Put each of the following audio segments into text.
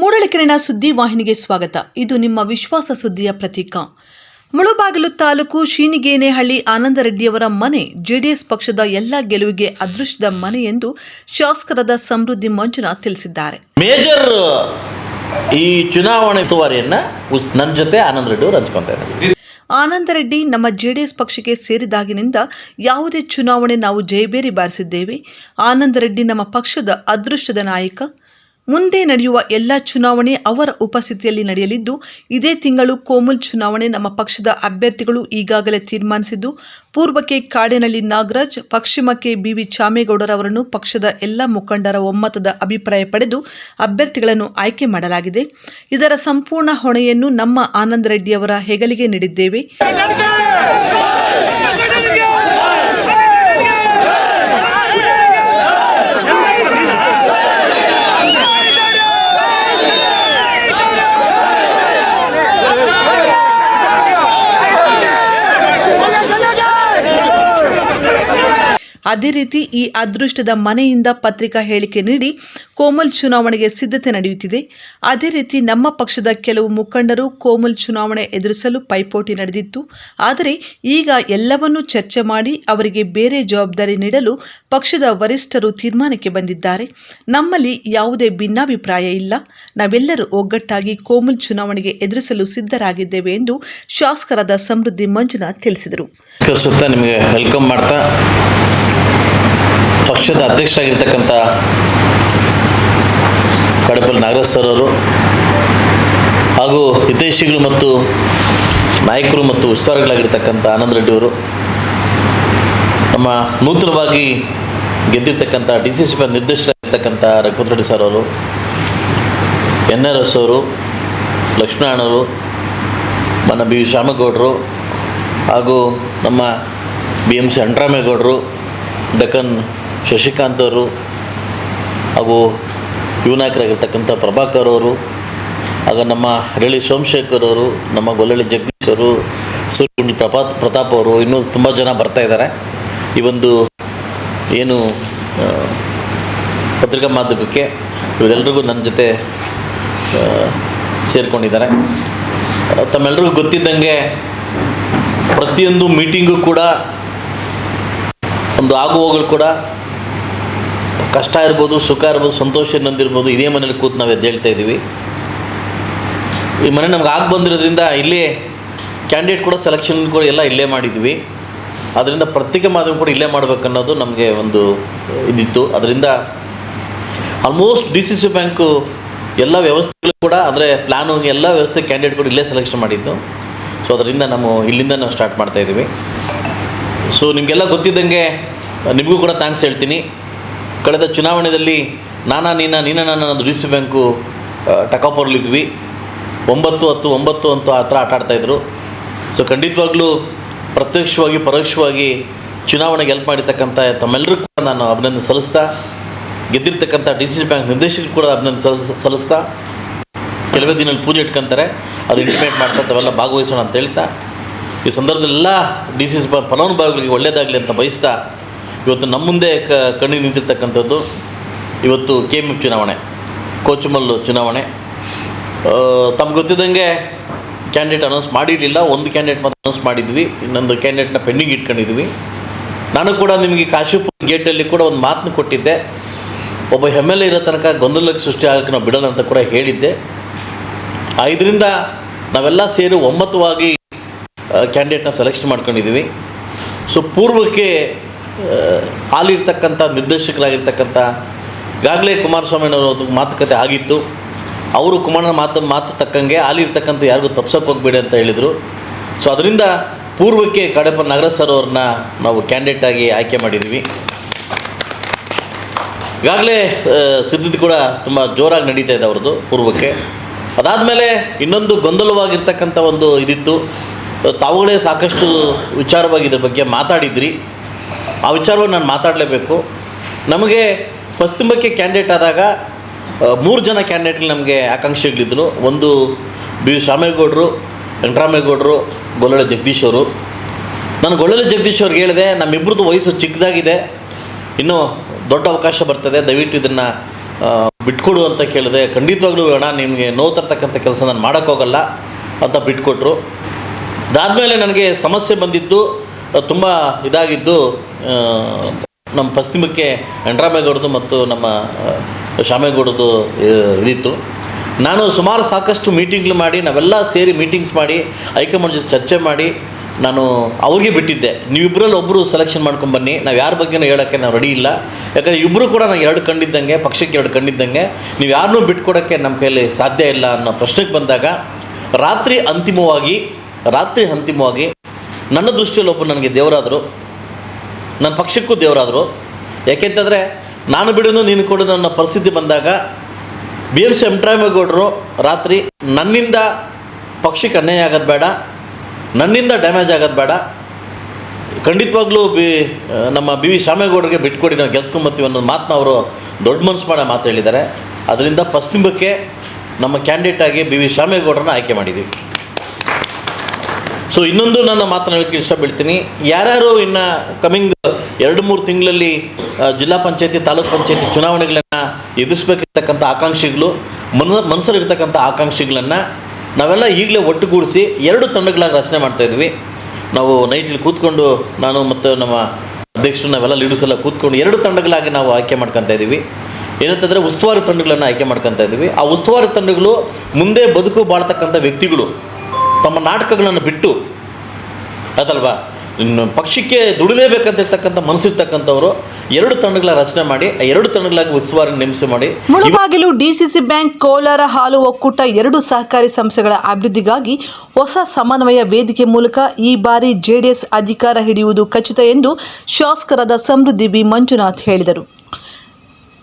ಮೂಡಲಕೆರೆನ ಸುದ್ದಿ ವಾಹಿನಿಗೆ ಸ್ವಾಗತ. ಇದು ನಿಮ್ಮ ವಿಶ್ವಾಸ ಸುದ್ದಿಯ ಪ್ರತೀಕ. ಮುಳುಬಾಗಿಲು ತಾಲೂಕು ಶೀನಿಗೇನೆಹಳ್ಳಿ ಆನಂದರೆಡ್ಡಿಯವರ ಮನೆ ಜೆಡಿಎಸ್ ಪಕ್ಷದ ಎಲ್ಲ ಗೆಲುವಿಗೆ ಅದೃಷ್ಟದ ಮನೆ ಎಂದು ಶಾಸಕರಾದ ಸಮೃದ್ಧಿ ಮಂಜುನಾಥ್ ತಿಳಿಸಿದ್ದಾರೆ. ಮೇಜರ್ ಈ ಚುನಾವಣೆ ಉಸ್ತುವಾರಿಯನ್ನ ನನ್ನ ಜೊತೆ ಆನಂದ ರೆಡ್ಡಿ ಅವರು ಹಂಚ್ಕೊತಾ ಇದ್ದಾರೆ. ಆನಂದರೆಡ್ಡಿ ನಮ್ಮ ಜೆಡಿಎಸ್ ಪಕ್ಷಕ್ಕೆ ಸೇರಿದಾಗಿನಿಂದ ಯಾವುದೇ ಚುನಾವಣೆ ನಾವು ಜಯಬೇರಿ ಬಾರಿಸಿದ್ದೇವೆ. ಆನಂದರೆಡ್ಡಿ ನಮ್ಮ ಪಕ್ಷದ ಅದೃಷ್ಟದ ನಾಯಕ ಮುಂದೆ ನಡೆಯುವ ಎಲ್ಲ ಚುನಾವಣೆ ಅವರ ಉಪಸ್ಥಿತಿಯಲ್ಲಿ ನಡೆಯಲಿದ್ದು, ಇದೇ ತಿಂಗಳು ಕೋಮುಲ್ ಚುನಾವಣೆ ನಮ್ಮ ಪಕ್ಷದ ಅಭ್ಯರ್ಥಿಗಳು ಈಗಾಗಲೇ ತೀರ್ಮಾನಿಸಿದ್ದು, ಪೂರ್ವಕ್ಕೆ ಕಾಡಿನಲ್ಲಿ ನಾಗರಾಜ್, ಪಶ್ಚಿಮಕ್ಕೆ ಬಿವಿ ಚಾಮೇಗೌಡರವರನ್ನು ಪಕ್ಷದ ಎಲ್ಲ ಮುಖಂಡರ ಒಮ್ಮತದ ಅಭಿಪ್ರಾಯ ಪಡೆದು ಅಭ್ಯರ್ಥಿಗಳನ್ನು ಆಯ್ಕೆ ಮಾಡಲಾಗಿದೆ. ಇದರ ಸಂಪೂರ್ಣ ಹೊಣೆಯನ್ನು ನಮ್ಮ ಆನಂದ್ ರೆಡ್ಡಿಯವರ ಹೆಗಲಿಗೆ ನೀಡಿದ್ದೇವೆ. ಅದೇ ರೀತಿ ಈ ಅದೃಷ್ಟದ ಮನೆಯಿಂದ ಪತ್ರಿಕಾ ಹೇಳಿಕೆ ನೀಡಿ ಕೋಮಲ್ ಚುನಾವಣೆಗೆ ಸಿದ್ಧತೆ ನಡೆಯುತ್ತಿದೆ. ಅದೇ ರೀತಿ ನಮ್ಮ ಪಕ್ಷದ ಕೆಲವು ಮುಖಂಡರು ಕೋಮಲ್ ಚುನಾವಣೆ ಎದುರಿಸಲು ಪೈಪೋಟಿ ನಡೆದಿತ್ತು. ಆದರೆ ಈಗ ಎಲ್ಲವನ್ನೂ ಚರ್ಚೆ ಮಾಡಿ ಅವರಿಗೆ ಬೇರೆ ಜವಾಬ್ದಾರಿ ನೀಡಲು ಪಕ್ಷದ ವರಿಷ್ಠರು ತೀರ್ಮಾನಕ್ಕೆ ಬಂದಿದ್ದಾರೆ. ನಮ್ಮಲ್ಲಿ ಯಾವುದೇ ಭಿನ್ನಾಭಿಪ್ರಾಯ ಇಲ್ಲ. ನಾವೆಲ್ಲರೂ ಒಗ್ಗಟ್ಟಾಗಿ ಕೋಮಲ್ ಚುನಾವಣೆಗೆ ಎದುರಿಸಲು ಸಿದ್ಧರಾಗಿದ್ದೇವೆ ಎಂದು ಶಾಸಕರಾದ ಸಮೃದ್ಧಿ ಮಂಜುನಾಥ್ ತಿಳಿಸಿದರು. ಪಕ್ಷದ ಅಧ್ಯಕ್ಷರಾಗಿರ್ತಕ್ಕಂಥ ಕಡಪಲ್ಲಿ ನಾಗರಾಜ್ ಸರ್ ಅವರು ಹಾಗೂ ಹಿತೈಷಿಗಳು ಮತ್ತು ನಾಯಕರು ಮತ್ತು ಉಸ್ತುವಾರಿಗಳಾಗಿರ್ತಕ್ಕಂಥ ಆನಂದ್ ರೆಡ್ಡಿ ಅವರು ನಮ್ಮ ನೂತನವಾಗಿ ಗೆದ್ದಿರ್ತಕ್ಕಂಥ ಡಿ ಸಿ ಸಿ ಪಿ ನಿರ್ದೇಶಕರಾಗಿರ್ತಕ್ಕಂಥ ರಘುಪತ್ ರೆಡ್ಡಿ ಸರ್ ಅವರು ಎನ್ ಆರ್ ಎಸ್ ಅವರು ಲಕ್ಷ್ಮೀನಾರಾಯಣರು ಮನ ಬಿ ಶ್ಯಾಮಗೌಡರು ಹಾಗೂ ನಮ್ಮ ಬಿ ಎಂ ಸಿ ಅಂಟ್ರಾಮೇಗೌಡರು ಡಕನ್ ಶಶಿಕಾಂತ್ ಅವರು ಹಾಗೂ ಯುವ ನಾಯಕರಾಗಿರ್ತಕ್ಕಂಥ ಪ್ರಭಾಕರ್ ಅವರು, ಆಗ ನಮ್ಮ ಹರಳಿ ಸೋಮಶೇಖರ್ ಅವರು, ನಮ್ಮ ಗೊಲ್ಲಳ್ಳಿ ಜಗದೀಶ್ ಅವರು ಸೂರ್ಯಗುಂಡಿ ಪ್ರಪಾತ್ ಪ್ರತಾಪ್ ಅವರು, ಇನ್ನೂ ತುಂಬ ಜನ ಬರ್ತಾ ಇದ್ದಾರೆ. ಈ ಒಂದು ಏನು ಪತ್ರಿಕಾ ಮಾಧ್ಯಮಕ್ಕೆ ಇವರೆಲ್ಲರಿಗೂ ನನ್ನ ಜೊತೆ ಸೇರಿಕೊಂಡಿದ್ದಾರೆ. ತಮ್ಮೆಲ್ಲರಿಗೂ ಗೊತ್ತಿದ್ದಂಗೆ ಪ್ರತಿಯೊಂದು ಮೀಟಿಂಗು ಕೂಡ, ಒಂದು ಆಗುಹೋಗಲು ಕೂಡ ಕಷ್ಟ ಇರ್ಬೋದು, ಸುಖ ಇರ್ಬೋದು, ಸಂತೋಷ ನಂದಿರ್ಬೋದು, ಇದೇ ಮನೇಲಿ ಕೂತು ನಾವು ಎದ್ದೇಳ್ತಾ ಇದ್ದೀವಿ ಈ ಮನೆ ನಮ್ಗೆ ಆಗಿ ಬಂದಿರೋದ್ರಿಂದ ಇಲ್ಲೇ ಕ್ಯಾಂಡಿಡೇಟ್ ಕೂಡ ಸೆಲೆಕ್ಷನ್ ಕೂಡ ಎಲ್ಲ ಇಲ್ಲೇ ಮಾಡಿದ್ವಿ. ಅದರಿಂದ ಪ್ರತ್ಯೇಕ ಮಾಧ್ಯಮ ಕೂಡ ಇಲ್ಲೇ ಮಾಡಬೇಕನ್ನೋದು ನಮಗೆ ಒಂದು ಇದಿತ್ತು. ಅದರಿಂದ almost D C C bank ಎಲ್ಲ ವ್ಯವಸ್ಥೆಗಳು ಕೂಡ, ಅಂದರೆ ಪ್ಲ್ಯಾನು ಎಲ್ಲ ವ್ಯವಸ್ಥೆ ಕ್ಯಾಂಡಿಡೇಟ್ ಕೂಡ ಇಲ್ಲೇ ಸೆಲೆಕ್ಷನ್ ಮಾಡಿದ್ದು. ಸೊ ಅದರಿಂದ ನಾವು ಇಲ್ಲಿಂದ ನಾವು ಸ್ಟಾರ್ಟ್ ಮಾಡ್ತಾಯಿದ್ದೀವಿ ಸೊ ನಿಮಗೆಲ್ಲ ಗೊತ್ತಿದ್ದಂಗೆ, ನಿಮಗೂ ಕೂಡ ಥ್ಯಾಂಕ್ಸ್ ಹೇಳ್ತೀನಿ. ಕಳೆದ ಚುನಾವಣೆಯಲ್ಲಿ ನಾನಾ ನಿನ್ನ ನೀನ, ನಾನು ಅನ್ನೋದು ಡಿ ಬ್ಯಾಂಕು ಟಕಾಪೋರ್ಲಿದ್ವಿ ಒಂಬತ್ತು ಹತ್ತು ಒಂಬತ್ತು ಅಂತ ಆ ಥರ ಆಟ ಆಡ್ತಾಯಿದ್ರು ಸೊ ಖಂಡಿತವಾಗ್ಲೂ ಪ್ರತ್ಯಕ್ಷವಾಗಿ, ಪರೋಕ್ಷವಾಗಿ ಚುನಾವಣೆಗೆ ಹೆಲ್ಪ್ ಮಾಡಿರ್ತಕ್ಕಂಥ ತಮ್ಮೆಲ್ಲರಿಗೂ ಕೂಡ ನಾನು ಅಭಿನಂದನೆ ಸಲ್ಲಿಸ್ತಾ, ಗೆದ್ದಿರ್ತಕ್ಕಂಥ ಡಿ ಸಿ ಬ್ಯಾಂಕ್ ನಿರ್ದೇಶಕರು ಕೂಡ ಅಭಿನಂದನೆ ಸಲ್ಲಿಸ್, ಸಲ್ಲಿಸ್ತಾ, ಕೆಲವೇ ದಿನದಲ್ಲಿ ಪೂಜೆ ಇಟ್ಕೊಂತಾರೆ. ಅದು ಇಂಟಿಮೇಟ್ ಮಾಡ್ತಾ ತಾವೆಲ್ಲ ಭಾಗವಹಿಸೋಣ ಅಂತ ಹೇಳ್ತಾ, ಈ ಸಂದರ್ಭದಲ್ಲೆಲ್ಲ ಡಿ ಸಿ ಫಲಾನುಭವಿಗಳಿಗೆ ಒಳ್ಳೆಯದಾಗಲಿ ಅಂತ ಬಯಸ್ತಾ ಇವತ್ತು ನಮ್ಮ ಮುಂದೆ ಕ ಕಣ್ಣಿಗೆ ನಿಂತಿರ್ತಕ್ಕಂಥದ್ದು ಇವತ್ತು ಕೆ ಎಂ ಎಫ್ ಚುನಾವಣೆ, ಕೋಚುಮಲ್ಲು ಚುನಾವಣೆ. ತಮ್ಗೆ ಗೊತ್ತಿದ್ದಂಗೆ ಕ್ಯಾಂಡಿಡೇಟ್ ಅನೌನ್ಸ್ ಮಾಡಿರಲಿಲ್ಲ, ಒಂದು ಕ್ಯಾಂಡಿಡೇಟ್ ಮಾತ್ರ ಅನೌನ್ಸ್ ಮಾಡಿದ್ವಿ, ಇನ್ನೊಂದು ಕ್ಯಾಂಡಿಡೇಟ್ನ ಪೆಂಡಿಂಗ್ ಇಟ್ಕೊಂಡಿದ್ವಿ. ನಾನು ಕೂಡ ನಿಮಗೆ ಕಾಶಿಪುರ ಗೇಟಲ್ಲಿ ಕೂಡ ಒಂದು ಮಾತನ್ನು ಕೊಟ್ಟಿದ್ದೆ. ಒಬ್ಬ ಎಂ ಎಲ್ ಇರೋ ತನಕ ಗೊಂದಲಕ್ಕೆ ಸೃಷ್ಟಿ ಆಗೋಕ್ಕೆ ನಾವು ಬಿಡೋಣ ಅಂತ ಕೂಡ ಹೇಳಿದ್ದೆ. ಇದರಿಂದ ನಾವೆಲ್ಲ ಸೇರಿ ಒಮ್ಮತವಾಗಿ ಕ್ಯಾಂಡಿಡೇಟ್ನ ಸೆಲೆಕ್ಷನ್ ಮಾಡ್ಕೊಂಡಿದ್ದೀವಿ. ಸೊ ಪೂರ್ವಕ್ಕೆ ಆ, ಹಾಲಿರ್ತಕ್ಕಂಥ ನಿರ್ದೇಶಕರಾಗಿರ್ತಕ್ಕಂಥ ಈಗಾಗಲೇ ಕುಮಾರಸ್ವಾಮಿನವರು ಮಾತುಕತೆ ಆಗಿತ್ತು. ಅವರು ಕುಮಾರನ ಮಾತು ಮಾತು ತಕ್ಕಂಗೆ ಅಲ್ಲಿರ್ತಕ್ಕಂಥ ಯಾರಿಗೂ ತಪ್ಸಕ್ಕೆ ಹೋಗ್ಬೇಡಿ ಅಂತ ಹೇಳಿದರು. ಸೊ ಅದರಿಂದ ಪೂರ್ವಕ್ಕೆ ಕಡಪ ನಗರ ಸರ್ ಅವ್ರನ್ನ ನಾವು ಕ್ಯಾಂಡಿಡೇಟ್ ಆಗಿ ಆಯ್ಕೆ ಮಾಡಿದ್ವಿ. ಈಗಾಗಲೇ ಸಿದ್ಧತೆ ಕೂಡ ತುಂಬ ಜೋರಾಗಿ ನಡೀತಾ ಇದೆ ಅವ್ರದ್ದು ಪೂರ್ವಕ್ಕೆ. ಅದಾದಮೇಲೆ ಇನ್ನೊಂದು ಗೊಂದಲವಾಗಿರ್ತಕ್ಕಂಥ ಒಂದು ಇದಿತ್ತು. ತಾವುಗಳೇ ಸಾಕಷ್ಟು ವಿಚಾರವಾಗಿ ಇದ್ರ ಬಗ್ಗೆ ಮಾತಾಡಿದ್ರಿ. ಆ ವಿಚಾರವನ್ನು ನಾನು ಮಾತಾಡಲೇಬೇಕು. ನಮಗೆ ಪಶ್ಚಿಮಕ್ಕೆ ಕ್ಯಾಂಡಿಡೇಟ್ ಆದಾಗ ಮೂರು ಜನ ಕ್ಯಾಂಡಿಡೇಟ್ಗಳು ನಮಗೆ ಆಕಾಂಕ್ಷಿಗಳಿದ್ದರು ಒಂದು ಬಿ ಶ್ಯಾಮೇಗೌಡರು, ವೆಂಕಟರಾಮೇಗೌಡರು ಗೊಲ್ಲಳೆ ಜಗದೀಶ್ ಅವರು. ನಾನು ಗೊಳ್ಳಲೆ ಜಗದೀಶ್ ಅವ್ರಿಗೆ ಹೇಳಿದೆ ನಮ್ಮಿಬ್ಬರದ್ದು ವಯಸ್ಸು ಚಿಕ್ಕದಾಗಿದೆ. ಇನ್ನೂ ದೊಡ್ಡ ಅವಕಾಶ ಬರ್ತದೆ. ದಯವಿಟ್ಟು ಇದನ್ನು ಬಿಟ್ಕೊಡು ಅಂತ ಕೇಳಿದೆ. ಖಂಡಿತವಾಗ್ಲೂ ಅಣ್ಣ ನಿಮಗೆ ನೋವು ತರ್ತಕ್ಕಂಥ ಕೆಲಸ ನಾನು ಮಾಡೋಕ್ಕೋಗಲ್ಲ ಅಂತ ಬಿಟ್ಕೊಟ್ರು. ಅದಾದಮೇಲೆ ನನಗೆ ಸಮಸ್ಯೆ ಬಂದಿದ್ದು ತುಂಬ ಇದಾಗಿದ್ದು ನಮ್ಮ ಪಶ್ಚಿಮಕ್ಕೆ ಎಂಡ್ರಾಮೇಗೌಡದು ಮತ್ತು ನಮ್ಮ ಶಾಮೇಗೌಡದು ಇದಿತ್ತು. ನಾನು ಸುಮಾರು ಸಾಕಷ್ಟು ಮೀಟಿಂಗ್ಗಳು ಮಾಡಿ, ನಾವೆಲ್ಲ ಸೇರಿ ಮೀಟಿಂಗ್ಸ್ ಮಾಡಿ ಹೈಕಮಾಂಡ್ ಜೊತೆ ಚರ್ಚೆ ಮಾಡಿ, ನಾನು ಅವ್ರಿಗೆ ಬಿಟ್ಟಿದ್ದೆ. ನೀವಿಬ್ಬರಲ್ಲಿ ಒಬ್ಬರು ಸೆಲೆಕ್ಷನ್ ಮಾಡ್ಕೊಂಡು ಬನ್ನಿ, ನಾವು ಯಾರ ಬಗ್ಗೆನೂ ಹೇಳೋಕ್ಕೆ ನಾವು ರೆಡಿ ಇಲ್ಲ. ಯಾಕಂದರೆ ಇಬ್ಬರು ಕೂಡ ನಾನು ಎರಡು ಕಂಡಿದ್ದಂಗೆ ಪಕ್ಷಕ್ಕೆ ಎರಡು ಕಂಡಿದ್ದಂಗೆ ನೀವು ಯಾರನ್ನೂ ಬಿಟ್ಕೊಡೋಕ್ಕೆ ನಮ್ಮ ಕೈಯಲ್ಲಿ ಸಾಧ್ಯ ಇಲ್ಲ ಅನ್ನೋ ಪ್ರಶ್ನೆಗೆ ಬಂದಾಗ, ರಾತ್ರಿ ಅಂತಿಮವಾಗಿ ರಾತ್ರಿ ಅಂತಿಮವಾಗಿ ನನ್ನ ದೃಷ್ಟಿಯಲ್ಲಿ ಒಬ್ಬರು ನನಗೆ ದೇವರಾದರು, ನನ್ನ ಪಕ್ಷಕ್ಕೂ ದೇವರಾದರು. ಯಾಕೆಂತಂದರೆ, ನಾನು ಬಿಡೋದು, ನೀನು ಕೊಡೋದು ನನ್ನ ಪರಿಸ್ಥಿತಿ ಬಂದಾಗ ಬಿ ಎಲ್ ಸಿ ಎಮ್ಟ್ರಾಮೇಗೌಡರು ರಾತ್ರಿ ನನ್ನಿಂದ ಪಕ್ಷಕ್ಕೆ ಅನ್ಯಾಯ ಆಗೋದು ಬೇಡ, ನನ್ನಿಂದ ಡ್ಯಾಮೇಜ್ ಆಗೋದು ಬೇಡ. ಖಂಡಿತವಾಗ್ಲೂ ಬಿ, ನಮ್ಮ ಬಿ ವಿ ಶಾಮೇಗೌಡರಿಗೆ ಬಿಟ್ಕೊಡಿ, ನಾವು ಗೆಲ್ಸ್ಕೊಂಬತ್ತೀವಿ ಅನ್ನೋ ಮಾತನ್ನ ಅವರು ದೊಡ್ಡ ಮನಸ್ಸು ಮಾಡೋ ಮಾತು ಹೇಳಿದ್ದಾರೆ. ಅದರಿಂದ ಪಶ್ಚಿಮಕ್ಕೆ ನಮ್ಮ ಕ್ಯಾಂಡಿಡೇಟ್ ಆಗಿ ಬಿ ವಿ ಶಾಮೇಗೌಡರನ್ನ ಆಯ್ಕೆ ಮಾಡಿದ್ದೀವಿ. ಸೊ ಇನ್ನೊಂದು ನನ್ನ ಮಾತನಾಡಲಿಕ್ಕೆ ಇಷ್ಟಪಡ್ತೀನಿ. ಯಾರ್ಯಾರು ಇನ್ನು ಕಮಿಂಗ್ ಎರಡು ಮೂರು ತಿಂಗಳಲ್ಲಿ ಜಿಲ್ಲಾ ಪಂಚಾಯತಿ, ತಾಲೂಕು ಪಂಚಾಯತಿ ಚುನಾವಣೆಗಳನ್ನು ಎದುರಿಸ್ಬೇಕಿರ್ತಕ್ಕಂಥ ಆಕಾಂಕ್ಷಿಗಳು, ಮನ, ಮನಸ್ಸಲ್ಲಿರ್ತಕ್ಕಂಥ ಆಕಾಂಕ್ಷಿಗಳನ್ನು ನಾವೆಲ್ಲ ಈಗಲೇ ಒಟ್ಟುಗೂಡಿಸಿ ಎರಡು ತಂಡಗಳಾಗಿ ರಚನೆ ಮಾಡ್ತಾಯಿದ್ವಿ ನಾವು ನೈಟಲ್ಲಿ ಕೂತ್ಕೊಂಡು ನಾನು ಮತ್ತು ನಮ್ಮ ಅಧ್ಯಕ್ಷರು ನಾವೆಲ್ಲ ಲೀಡರ್ಸ್ ಎಲ್ಲ ಕೂತ್ಕೊಂಡು ಎರಡು ತಂಡಗಳಾಗಿ ನಾವು ಆಯ್ಕೆ ಮಾಡ್ಕೊತಾ ಇದ್ದೀವಿ. ಏನಂತಂದರೆ ಉಸ್ತುವಾರಿ ತಂಡಗಳನ್ನು ಆಯ್ಕೆ ಮಾಡ್ಕೊತಾ ಇದ್ದೀವಿ. ಆ ಉಸ್ತುವಾರಿ ತಂಡಗಳು ಮುಂದೆ ಬದುಕು ಬಾಳ್ತಕ್ಕಂಥ ವ್ಯಕ್ತಿಗಳು. ನಾಟಕಗಳನ್ನು ಬಿಟ್ಟು ಅದಲ್ವಾ? ಇನ್ನು ಪಕ್ಷಕ್ಕೆ ದುಡಿಲೇಬೇಕಂತಿರ್ತಕ್ಕಂಥ ಮನಸ್ಸಿರ್ತಕ್ಕಂಥವರು ಎರಡು ತಂಡಗಳ ರಚನೆ ಮಾಡಿ, ಆ ಎರಡು ತಂಡಗಳಾಗಿ ಉಸ್ತುವಾರಿ ನೇಮಿಸಿ ಮಾಡಿ ಮುಳಬಾಗಿಲು ಡಿಸಿಸಿ ಬ್ಯಾಂಕ್ ಕೋಲಾರ ಹಾಲು ಒಕ್ಕೂಟ ಎರಡು ಸಹಕಾರಿ ಸಂಸ್ಥೆಗಳ ಅಭಿವೃದ್ಧಿಗಾಗಿ ಹೊಸ ಸಮನ್ವಯ ವೇದಿಕೆ ಮೂಲಕ ಈ ಬಾರಿ ಜೆಡಿಎಸ್ ಅಧಿಕಾರ ಹಿಡಿಯುವುದು ಖಚಿತ ಎಂದು ಶಾಸಕರಾದ ಸಮೃದ್ಧಿ ಬಿ. ಮಂಜುನಾಥ್ ಹೇಳಿದರು.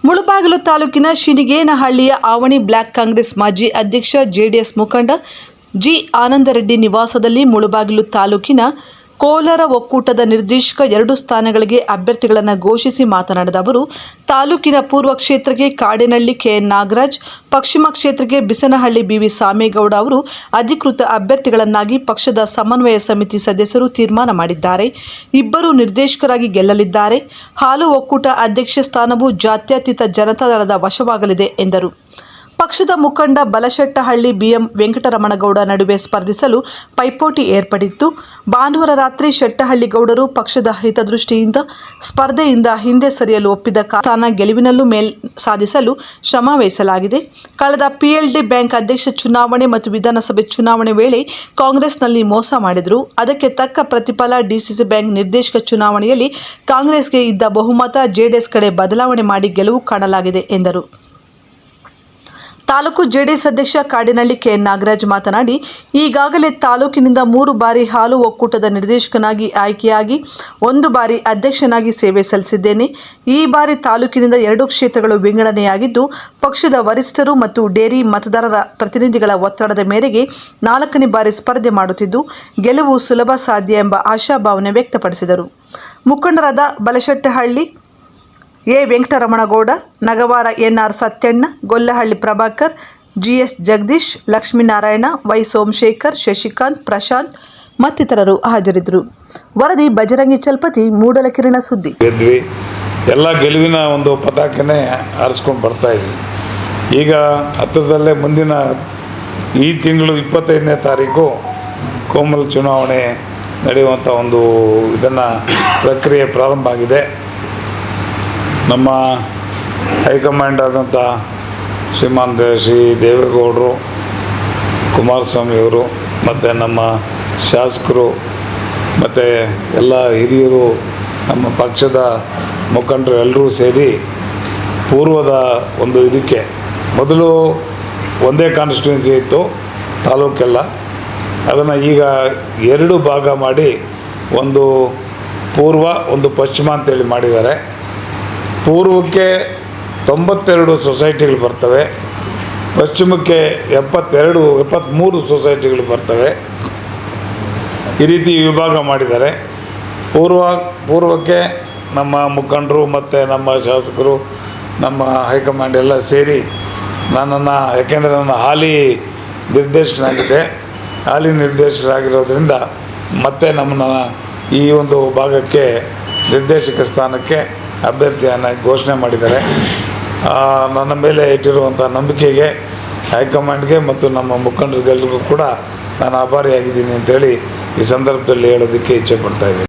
ಮುಳುಬಾಗಿಲು ತಾಲೂಕಿನ ಶಿನಿಗೇನಹಳ್ಳಿಯ ಆವಣಿ ಬ್ಲಾಕ್ ಕಾಂಗ್ರೆಸ್ ಮಾಜಿ ಅಧ್ಯಕ್ಷ ಜೆಡಿಎಸ್ ಮುಖಂಡ ಜಿ ಆನಂದರೆಡ್ಡಿ ನಿವಾಸದಲ್ಲಿ ಮುಳುಬಾಗಿಲು ತಾಲೂಕಿನ ಕೋಲಾರ ಒಕ್ಕೂಟದ ನಿರ್ದೇಶಕ ಎರಡು ಸ್ಥಾನಗಳಿಗೆ ಅಭ್ಯರ್ಥಿಗಳನ್ನು ಘೋಷಿಸಿ ಮಾತನಾಡಿದ ಅವರು, ತಾಲೂಕಿನ ಪೂರ್ವ ಕ್ಷೇತ್ರಕ್ಕೆ ಕಾಡಿನಹಳ್ಳಿ ಕೆಎನ್ ನಾಗರಾಜ್, ಪಶ್ಚಿಮ ಕ್ಷೇತ್ರಕ್ಕೆ ಬಿಸನಹಳ್ಳಿ ಬಿವಿ ಸಾಮೇಗೌಡ ಅವರು ಅಧಿಕೃತ ಅಭ್ಯರ್ಥಿಗಳನ್ನಾಗಿ ಪಕ್ಷದ ಸಮನ್ವಯ ಸಮಿತಿ ಸದಸ್ಯರು ತೀರ್ಮಾನ ಮಾಡಿದ್ದಾರೆ. ಇಬ್ಬರು ನಿರ್ದೇಶಕರಾಗಿ ಗೆಲ್ಲಲಿದ್ದಾರೆ. ಹಾಲು ಒಕ್ಕೂಟ ಅಧ್ಯಕ್ಷ ಸ್ಥಾನವು ಜಾತ್ಯತೀತ ಜನತಾದಳದ ವಶವಾಗಲಿದೆ ಎಂದರು. ಪಕ್ಷದ ಮುಖಂಡ ಬಲಶೆಟ್ಟಹಳ್ಳಿ ಬಿಎಂ ವೆಂಕಟರಮಣಗೌಡ ನಡುವೆ ಸ್ಪರ್ಧಿಸಲು ಪೈಪೋಟಿ ಏರ್ಪಡಿತ್ತು. ಭಾನುವಾರ ರಾತ್ರಿ ಶೆಟ್ಟಹಳ್ಳಿಗೌಡರು ಪಕ್ಷದ ಹಿತದೃಷ್ಟಿಯಿಂದ ಸ್ಪರ್ಧೆಯಿಂದ ಹಿಂದೆ ಸರಿಯಲು ಒಪ್ಪಿದ ಸ್ಥಾನ ಗೆಲುವಿನಲ್ಲೂ ಮೇಲ್ ಸಾಧಿಸಲು ಶ್ರಮ ವಹಿಸಲಾಗಿದೆ. ಕಳೆದ ಪಿಎಲ್ಡಿ ಬ್ಯಾಂಕ್ ಅಧ್ಯಕ್ಷ ಚುನಾವಣೆ ಮತ್ತು ವಿಧಾನಸಭೆ ಚುನಾವಣೆ ವೇಳೆ ಕಾಂಗ್ರೆಸ್ನಲ್ಲಿ ಮೋಸ ಮಾಡಿದರು. ಅದಕ್ಕೆ ತಕ್ಕ ಪ್ರತಿಫಲ ಡಿಸಿಸಿ ಬ್ಯಾಂಕ್ ನಿರ್ದೇಶಕ ಚುನಾವಣೆಯಲ್ಲಿ ಕಾಂಗ್ರೆಸ್ಗೆ ಇದ್ದ ಬಹುಮತ ಜೆಡಿಎಸ್ ಕಡೆ ಬದಲಾವಣೆ ಮಾಡಿ ಗೆಲುವು ಕಾಣಲಾಗಿದೆ ಎಂದರು. ತಾಲೂಕು ಜೆಡಿಎಸ್ ಅಧ್ಯಕ್ಷ ಕಾಡಿನಳ್ಳಿ ಕೆ ನಾಗರಾಜ್ ಮಾತನಾಡಿ, ಈಗಾಗಲೇ ತಾಲೂಕಿನಿಂದ ಮೂರು ಬಾರಿ ಹಾಲು ಒಕ್ಕೂಟದ ನಿರ್ದೇಶಕನಾಗಿ ಆಯ್ಕೆಯಾಗಿ ಒಂದು ಬಾರಿ ಅಧ್ಯಕ್ಷನಾಗಿ ಸೇವೆ ಸಲ್ಲಿಸಿದ್ದೇನೆ. ಈ ಬಾರಿ ತಾಲೂಕಿನಿಂದ ಎರಡು ಕ್ಷೇತ್ರಗಳು ವಿಂಗಡಣೆಯಾಗಿದ್ದು, ಪಕ್ಷದ ವರಿಷ್ಠರು ಮತ್ತು ಡೇರಿ ಮತದಾರರ ಪ್ರತಿನಿಧಿಗಳ ಒತ್ತಡದ ಮೇರೆಗೆ ನಾಲ್ಕನೇ ಬಾರಿ ಸ್ಪರ್ಧೆ ಮಾಡುತ್ತಿದ್ದು, ಗೆಲುವು ಸುಲಭ ಸಾಧ್ಯ ಎಂಬ ಆಶಾಭಾವನೆ ವ್ಯಕ್ತಪಡಿಸಿದರು. ಮುಖಂಡರಾದ Balashettahalli A. Venkataramanagowda, Nagavara NR Sathyanna, Gollahalli Prabhakar GS Jagadish, Lakshminarayana, Y. Somashekar, Shashikanth, Prashanth ಮತ್ತಿತರರು ಹಾಜರಿದ್ದರು. ವರದಿ ಬಜರಂಗಿ ಮೂಡಲ ಮೂಡಲಕಿರಣ ಸುದ್ದಿ. ಗೆದ್ವಿ. ಎಲ್ಲ ಗೆಲುವಿನ ಒಂದು ಪತಾಕೆನೇ ಆರಿಸ್ಕೊಂಡು ಬರ್ತಾ ಇದ್ವಿ. ಈಗ ಹತ್ತಿರದಲ್ಲೇ ಮುಂದಿನ ಈ ತಿಂಗಳು ಇಪ್ಪತ್ತೈದನೇ ತಾರೀಕು ಕೋಮಲ್ ಚುನಾವಣೆ ನಡೆಯುವಂಥ ಒಂದು ಇದನ್ನು ಪ್ರಕ್ರಿಯೆ ಪ್ರಾರಂಭ ಆಗಿದೆ. ನಮ್ಮ ಹೈಕಮಾಂಡ್ ಆದಂಥ ಶ್ರೀಮಾನ್ ಶ್ರೀ ದೇವೇಗೌಡರು ಕುಮಾರಸ್ವಾಮಿಯವರು ಮತ್ತು ನಮ್ಮ ಶಾಸಕರು, ಮತ್ತು ಎಲ್ಲ ಹಿರಿಯರು, ನಮ್ಮ ಪಕ್ಷದ ಮುಖಂಡರು ಎಲ್ಲರೂ ಸೇರಿ ಪೂರ್ವದ ಒಂದು ಇದಕ್ಕೆ ಮೊದಲು ಒಂದೇ ಕಾನ್ಸ್ಟಿಟ್ಯೂನ್ಸಿ ಇತ್ತು, ತಾಲೂಕೆಲ್ಲ. ಅದನ್ನು ಈಗ ಎರಡು ಭಾಗ ಮಾಡಿ ಒಂದು ಪೂರ್ವ, ಒಂದು ಪಶ್ಚಿಮ ಅಂತೇಳಿ ಮಾಡಿದ್ದಾರೆ. ಪೂರ್ವಕ್ಕೆ ತೊಂಬತ್ತೆರಡು ಸೊಸೈಟಿಗಳು ಬರ್ತವೆ, ಪಶ್ಚಿಮಕ್ಕೆ ಎಪ್ಪತ್ತೆರಡು ಎಪ್ಪತ್ತ್ಮೂರು ಸೊಸೈಟಿಗಳು ಬರ್ತವೆ. ಈ ರೀತಿ ವಿಭಾಗ ಮಾಡಿದ್ದಾರೆ. ಪೂರ್ವ, ಪೂರ್ವಕ್ಕೆ ನಮ್ಮ ಮುಖಂಡರು ಮತ್ತು ನಮ್ಮ ಶಾಸಕರು, ನಮ್ಮ ಹೈಕಮಾಂಡ್ ಎಲ್ಲ ಸೇರಿ ನನ್ನನ್ನು, ಯಾಕೆಂದರೆ ನನ್ನ ಹಾಲಿ ನಿರ್ದೇಶಕನಾಗಿದ್ದೆ ಹಾಲಿ ನಿರ್ದೇಶಕರಾಗಿರೋದ್ರಿಂದ ಮತ್ತೆ ನಮ್ಮನ್ನು ಈ ಒಂದು ಭಾಗಕ್ಕೆ ನಿರ್ದೇಶಕ ಸ್ಥಾನಕ್ಕೆ ಅಭ್ಯರ್ಥಿಯನ್ನು ಘೋಷಣೆ ಮಾಡಿದ್ದಾರೆ. ನನ್ನ ಮೇಲೆ ಇಟ್ಟಿರುವಂಥ ನಂಬಿಕೆಗೆ, ಹೈಕಮಾಂಡ್ಗೆ ಮತ್ತು ನಮ್ಮ ಮುಖಂಡರಿಗೆಲ್ಲರಿಗೂ ಕೂಡ ನಾನು ಆಭಾರಿಯಾಗಿದ್ದೀನಿ ಅಂತೇಳಿ ಈ ಸಂದರ್ಭದಲ್ಲಿ ಹೇಳೋದಕ್ಕೆ ಇಚ್ಛೆ ಪಡ್ತಾ ಇದ್ದೀನಿ.